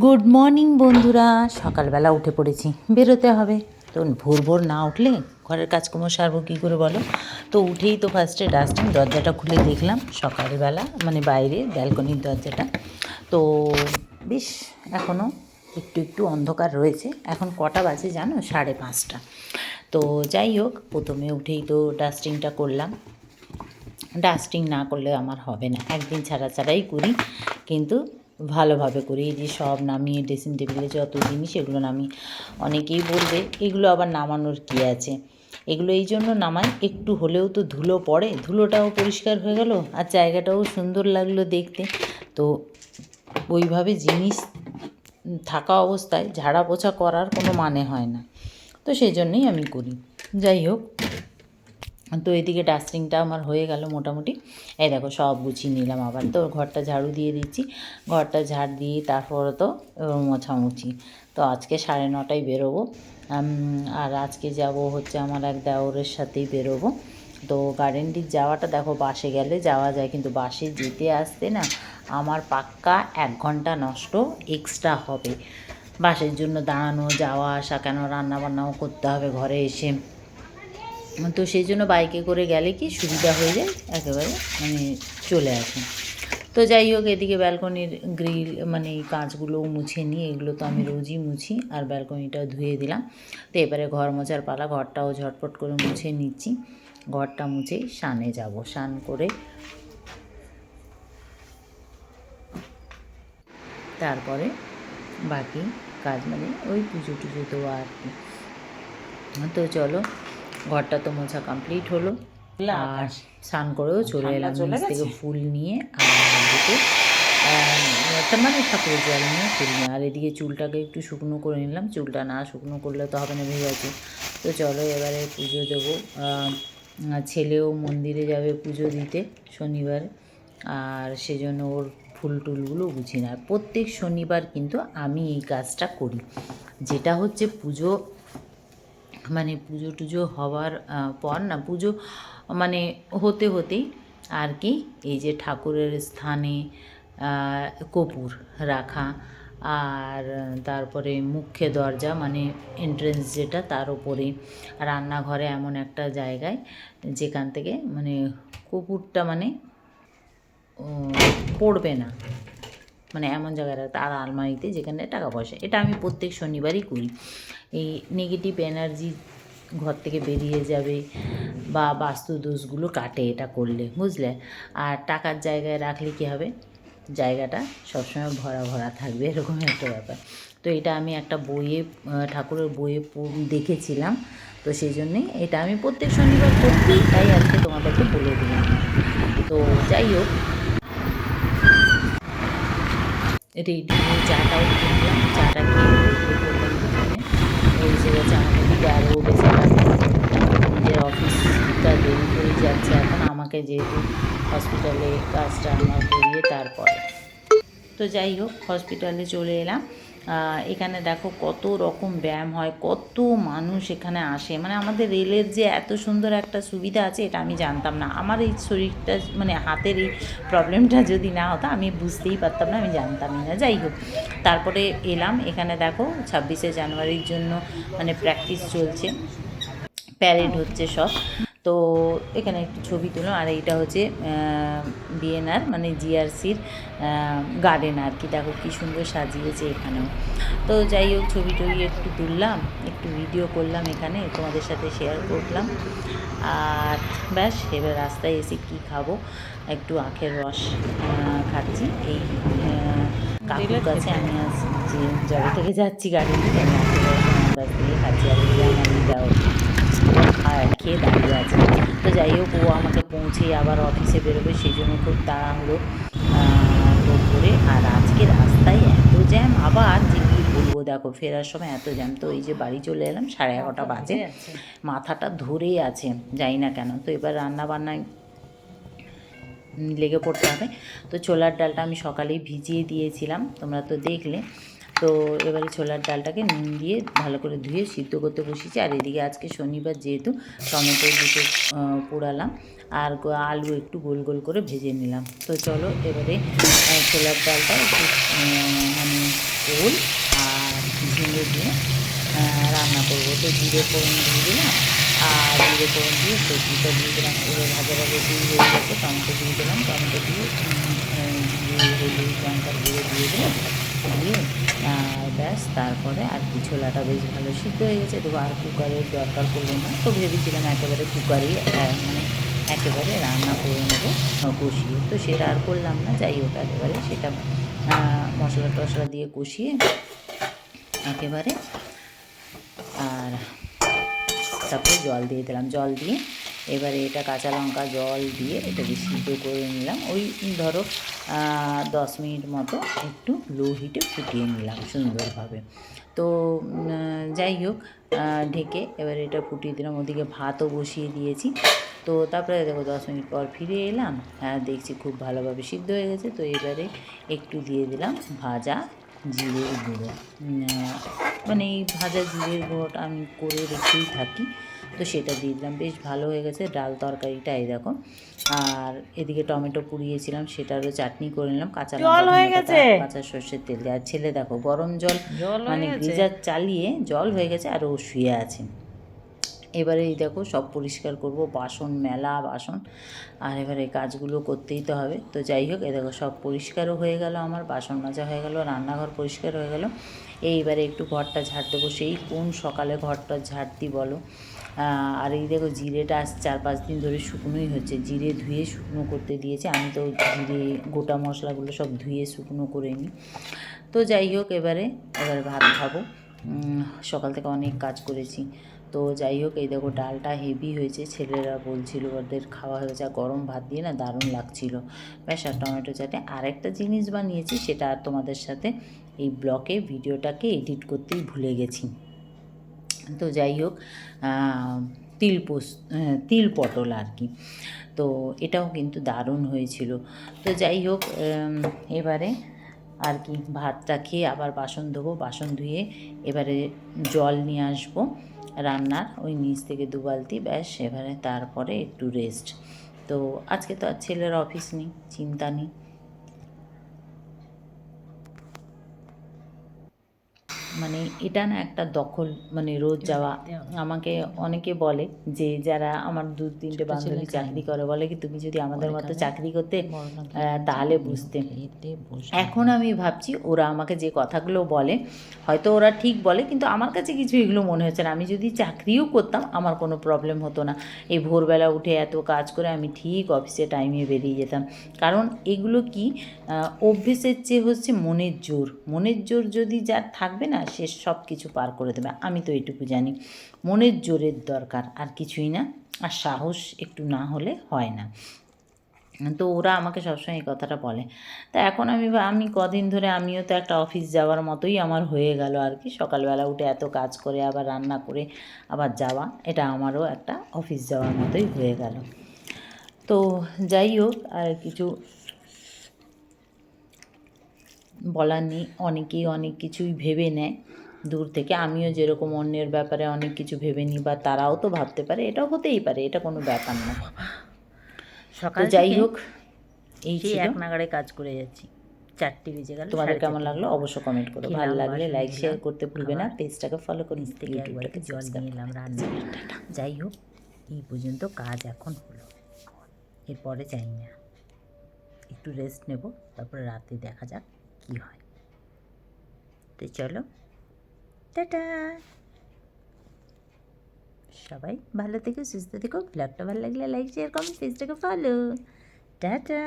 Good morning বন্ধুরা। সকালবেলা উঠে পড়েছি। বেরোতে হবে। তো ভোর ভোর না উঠলে ঘরের কাজকর্ম সারবো কী করে বলো? তো উঠেই তো ফার্স্টে ডাস্টিং দরজাটা খুলে দেখলাম। সকালবেলা মানে বাইরে ব্যালকনির দরজাটা। তো বেশ এখনও একটু একটু অন্ধকার রয়েছে। এখন কটা বাজে জানো? সাড়ে পাঁচটা। তো যাই হোক, প্রথমে উঠেই তো ডাস্টিংটা করলাম। ডাস্টিং না করলে আমার হবে না। একদিন ছাড়া ছাড়াই করি। কিন্তু ভালোভাবে করি এই যে সব নামিয়ে ড্রেসিং টেবিলে যত জিনিস, এগুলো নামি অনেকেই বলবে, এগুলো আবার নামানোর কী আছে? এগুলো এই জন্য নামাই, একটু হলেও তো ধুলো পড়ে, ধুলোটাও পরিষ্কার হয়ে গেল আর জায়গাটাও সুন্দর লাগল দেখতে। তো ওইভাবে জিনিস থাকা অবস্থায় ঝাড়া পোছা করার কোনো মানে হয় না। তো সেই জন্যই আমি করি। যাই হোক। তো এদিকে ডাস্টিংটা আমার হয়ে গেল মোটামুটি। এই দেখো, সব গুছিয়ে নিলাম আবার। তো ঘরটা ঝাড়ু দিয়ে দিচ্ছি। ঘরটা ঝাড় দিয়ে তারপর তো মোছামুছি। তো আজকে সাড়ে নটায় বেরোবো। আর আজকে যাব হচ্ছে আমার এক দেওরের সাথেই বেরোবো। তো গার্ডেনটির যাওয়াটা দেখো, বাসে গেলে যাওয়া যায়। কিন্তু বাসে যেতে আসতে না, আমার পাক্কা এক ঘণ্টা নষ্ট এক্সট্রা হবে। বাসের জন্য দাঁড়ানো, যাওয়া, আসা কেন? রান্না বান্নাও করতে হবে ঘরে এসে। তো সেই জন্য বাইকে করে গেলে কি সুবিধা হয়ে যায়? একেবারে মানে চলে আসে। তো যাই হোক, এদিকে ব্যালকনির গ্রিল মানে কাঁচগুলোও মুছে নিয়ে, এগুলো তো আমি রোজই মুছি আর ব্যালকনিটাও ধুয়ে দিলাম। তো এবারে ঘর মোছার পালা, ঘরটাও ঝটপট করে মুছে নিচ্ছি। ঘরটা মুছেই সানে যাব স্নান করে তারপরে বাকি কাজ মানে ওই পুজো টুজো দেওয়া আর কি। তো চলো ঘরটা তো মোছা কমপ্লিট হলো। আর স্নান করেও চলে এলাম নিচ থেকে ফুল নিয়ে আর মানে ঠাকুরের জল নিয়ে ফুল নিয়ে। আর এদিকে চুলটাকে একটু শুকনো করে নিলাম। চুলটা না শুকনো করলে তো হবে না ভেজে আছে তো চলো এবারে পুজো দেবো। ছেলেও মন্দিরে যাবে পুজো দিতে শনিবার। আর সেজন্য ওর ফুল টুলগুলো বুঝি না আর প্রত্যেক শনিবার কিন্তু আমি এই কাজটা করি। যেটা হচ্ছে পুজো মানে পুজো টুজো হওয়ার পর না, পুজো মানে হতে হতেই আর কি এই যে ঠাকুরের স্থানে কপুর রাখা আর তারপরে মুখ্য দরজা মানে এন্ট্রেন্স যেটা তার উপরে রান্নাঘরে এমন একটা জায়গায় যেখান থেকে মানে কর্পূরটা মানে পড়বে না। মানে এমন জায়গায় রাখতে, আর আলমারিতে যেখানে টাকা পয়সা। এটা আমি প্রত্যেক শনিবারই করি। এই নেগেটিভ এনার্জি ঘর থেকে বেরিয়ে যাবে বা বাস্তু দোষগুলো কাটে এটা করলে, বুঝলে? আর টাকার জায়গায় রাখলে কী হবে? জায়গাটা সবসময় ভরা ভরা থাকবে, এরকম একটা ব্যাপার। তো এটা আমি একটা বইয়ে ঠাকুরের বইয়ে দেখেছিলাম। তো সেই জন্যেই এটা আমি প্রত্যেক শনিবার করি, তাই আজকে তোমাদেরকে বলে দিলাম। তো যাই হোক রেডি হয়ে চাটাও কিনলাম চাটা কিনে ওই যে হচ্ছে আমাকে দিকে আরও বেচারা নিজের অফিসটা দেরি হয়ে যাচ্ছে এখন। আমাকে যেহেতু হসপিটালে কাজটা আমার করিয়ে তারপরে। তো যাই হোক, হসপিটালে চলে এলাম। এখানে দেখো কত রকম ব্যায়াম হয়, কত মানুষ এখানে আসে। মানে আমাদের রেলের যে এত সুন্দর একটা সুবিধা আছে, এটা আমি জানতাম না। আমার এই শরীরটা মানে হাতের এই প্রবলেমটা যদি না হতো, আমি বুঝতেই পারতাম না, আমি জানতামই না। যাই হোক, তারপরে এলাম। এখানে দেখো ছাব্বিশে জানুয়ারির জন্য মানে প্র্যাকটিস চলছে। প্যারেড হচ্ছে সব। তো এখানে একটু ছবি তুললাম আর এইটা হচ্ছে বিএনআর মানে জিআরসির গার্ডেন আর কি। দেখো কী সুন্দর সাজিয়েছে এখানেও। তো যাই হোক ছবি টবি একটু তুললাম একটু ভিডিও করলাম এখানে তোমাদের সাথে শেয়ার করলাম। আর ব্যাস এবার রাস্তায় এসে কি খাব? একটু আখের রস খাচ্ছি। এই কাকুর কাছে আমি আজ যে জবে থেকে যাচ্ছি গাড়ি থেকে আমি আখের রস আমার কাছ থেকে খাচ্ছি আর এই যে আমার দিদাও খায় খেয়ে দাঁড়িয়ে আছে তো যাই হোক ও পৌঁছে আবার অফিসে বেরোবে সেই জন্য খুব তাড়াহুড়ো করে আর আজকে রাস্তায় এত জ্যাম আবার যে কী বলব দেখো ফেরার সময় এত জ্যাম তো এই যে বাড়ি চলে এলাম সাড়ে এগারোটা বাজে। মাথাটা ধরেই আছে যাই না কেন। তো এবার রান্না বান্নায় লেগে পড়তে হবে। তো ছোলার ডালটা আমি সকালেই ভিজিয়ে দিয়েছিলাম তোমরা তো দেখলে। তো এবারে ছোলার ডালটাকে নুন দিয়ে ভালো করে ধুয়ে সিদ্ধ করতে বসিয়েছি। আর এদিকে আজকে শনিবার যেহেতু টমেটো দুটো পোড়ালাম আর আলু একটু গোল গোল করে ভেজে নিলাম। তো চলো এবারে ছোলার ডালটা একটু মানে গোল আর ঝিঙে দিয়ে রান্না করব। তো জিরে ফোড়ন দিয়ে দিলাম আর জিরে ফোড়ন দিয়ে সবজিটা দিয়ে দিলাম। এবার ভাজা ভাজা দিয়ে হয়ে গেছে, টমেটো দিয়ে দিলাম। টমেটো দিয়ে হলুদ লঙ্কার গুঁড়ো দিয়ে দিলাম। দিয়ে ব্যাস, তারপরে আর কি ছোলাটা বেশ ভালো সিদ্ধ হয়ে গেছে। তো আর কুকারের দরকার পড়ল না, তো ভেবেছিলাম একেবারে কুকারেই মানে একেবারে রান্না করে নেব, কষিয়ে। তো সেটা আর করলাম না, যাই হোক একেবারে সেটা মশলা টশলা দিয়ে কষিয়ে একেবারে, আর তারপরে জল দিয়ে দিলাম। জল দিয়ে এবারে এটা কাঁচা লঙ্কা জল দিয়ে এটাকে সিদ্ধ করে নিলাম। ওই ধরো দশ মিনিট মতো একটু লো হিটে ফুটিয়ে নিলাম সুন্দরভাবে। তো যাই হোক ঢেকে এবার এটা ফুটিয়ে দিলাম। ওদিকে ভাতও বসিয়ে দিয়েছি। তো তারপরে দেখো, দশ মিনিট পর ফিরে এলাম। হ্যাঁ দেখছি খুব ভালোভাবে সিদ্ধ হয়ে গেছে। তো এবারে একটু দিয়ে দিলাম ভাজা জিরের গুঁড়ো। মানে এই ভাজা জিরের গুঁড়োটা আমি করে রেখেই থাকি। তো সেটা দিয়ে দিলাম। বেশ ভালো হয়ে গেছে ডাল তরকারিটা এই দেখো। আর এদিকে টমেটো পুড়িয়েছিলাম সেটারও চাটনি করে নিলাম। কাঁচা জল হয়ে গেছে। কাঁচা সর্ষের তেল দিয়ে। আর ছেলে দেখো গরম জল মানে গেছে? গ্রিজার চালিয়ে জল হয়ে গেছে আর ও শুয়ে আছে। এবারে এই দেখো সব পরিষ্কার করব। বাসন মেলা বাসন। আর এবারে কাজগুলো করতেই তো হবে। তো যাই হোক এ দেখো সব পরিষ্কারও হয়ে গেল আমার বাসন মাজা হয়ে গেল রান্নাঘর পরিষ্কার হয়ে গেল। এইবারে একটু ঘরটা ঝাড় দেবো। সেই কোন সকালে ঘরটা ঝাড়তি বলো? আহ, আর এই দেখো জিরেটা আজ চার পাঁচ দিন ধরে শুকনোই হচ্ছে। জিরে ধুয়ে শুকনো করতে দিয়েছে। আমি তো জিরে, গোটা মশলাগুলো সব ধুয়ে শুকনো করে নিই। তো যাই হোক, এবারে এবারে ভাত খাব। সকাল থেকে অনেক কাজ করেছি। তো যাই হোক, এই দেখো ডালটা হেভি হয়েছে। ছেলেরা বলছিল ওদের খাওয়া হয়েছে আর গরম ভাত দিয়ে না দারুণ লাগছিল। ব্যাস, আর টমেটো চাটে আরেকটা জিনিস বানিয়েছি, সেটা আর তোমাদের সাথে এই ব্লকে ভিডিওটাকে এডিট করতেই ভুলে গেছি। তো যাই হোক তিল পোস তিল পটল আর কি। তো এটাও কিন্তু দারুণ হয়েছিল। তো যাই হোক এবারে আর কি ভাতটা খেয়ে আবার বাসন ধোবো, বাসন ধুয়ে এবারে জল নিয়ে আসব রান্নার, ওই নিচ থেকে দু বালতি, ব্যাস, এবারে তারপরে একটু রেস্ট তো আজকে তো আর ছেলের অফিস নেই, চিন্তা নেই। মানে এটা না একটা দখল মানে রোজ যাওয়া। আমাকে অনেকে বলে যে যারা আমার দু তিনটে বান্ধবী চাকরি করে বলে কি তুমি যদি আমাদের মতো চাকরি করতে তাহলে বুঝতে। এখন আমি ভাবছি ওরা আমাকে যে কথাগুলো বলে হয়তো ওরা ঠিক বলে কিন্তু আমার কাছে কিছু এগুলো মনে হচ্ছে না। আমি যদি চাকরিও করতাম আমার কোনো প্রবলেম হতো না। এই ভোরবেলা উঠে এত কাজ করে আমি ঠিক অফিসে টাইমে বেরিয়ে যেতাম। কারণ এগুলো কি অভ্যেসের চেয়ে হচ্ছে মনের জোর। মনের জোর যদি যার থাকবে না সে সব কিছু পার করে দেবে। আমি তো এটুকু জানি। মনের জোরের দরকার, আর কিছুই না। আর সাহস একটু না হলে হয় না। তো ওরা আমাকে সবসময় এই কথাটা বলে। তা এখন আমি আমি কদিন ধরে আমিও তো একটা অফিস যাওয়ার মতোই আমার হয়ে গেল আর কি। সকালবেলা উঠে এত কাজ করে, আবার রান্না করে, আবার যাওয়া, এটা আমারও একটা অফিস যাওয়ার মতোই হয়ে গেল। তো যাই হোক, আর কিছু বলার নেই অনেকেই অনেক কিছুই ভেবে নেয়। দূর থেকে আমিও যেরকম অন্যের ব্যাপারে অনেক কিছু ভেবে নিই বা তারাও তো ভাবতে পারে এটাও হতেই পারে এটা কোনো ব্যাপার না। সকাল যাই হোক এই এক নাগাড়ে কাজ করে যাচ্ছি। চারটে বেজে গেল তোমাদের কেমন লাগল? অবশ্য কমেন্ট করো। ভালো লাগলে লাইক শেয়ার করতে ভুলবে না। পেজটাকে ফলো করে নিচ থেকে একবার ইউটিউবটাকে জল নিয়ে এলাম রান্না যাই হোক এই পর্যন্ত কাজ এখন হলো। এরপরে চাই না। একটু রেস্ট নেব তারপরে রাতে দেখা যাক। কি হয় তো চলো টাটা সবাই ভালো থেকো, সুস্থ থেকো, ব্লগটা ভালো লাগলে লাইক শেয়ার কমেন্ট পেজটাকে ফলো টাটা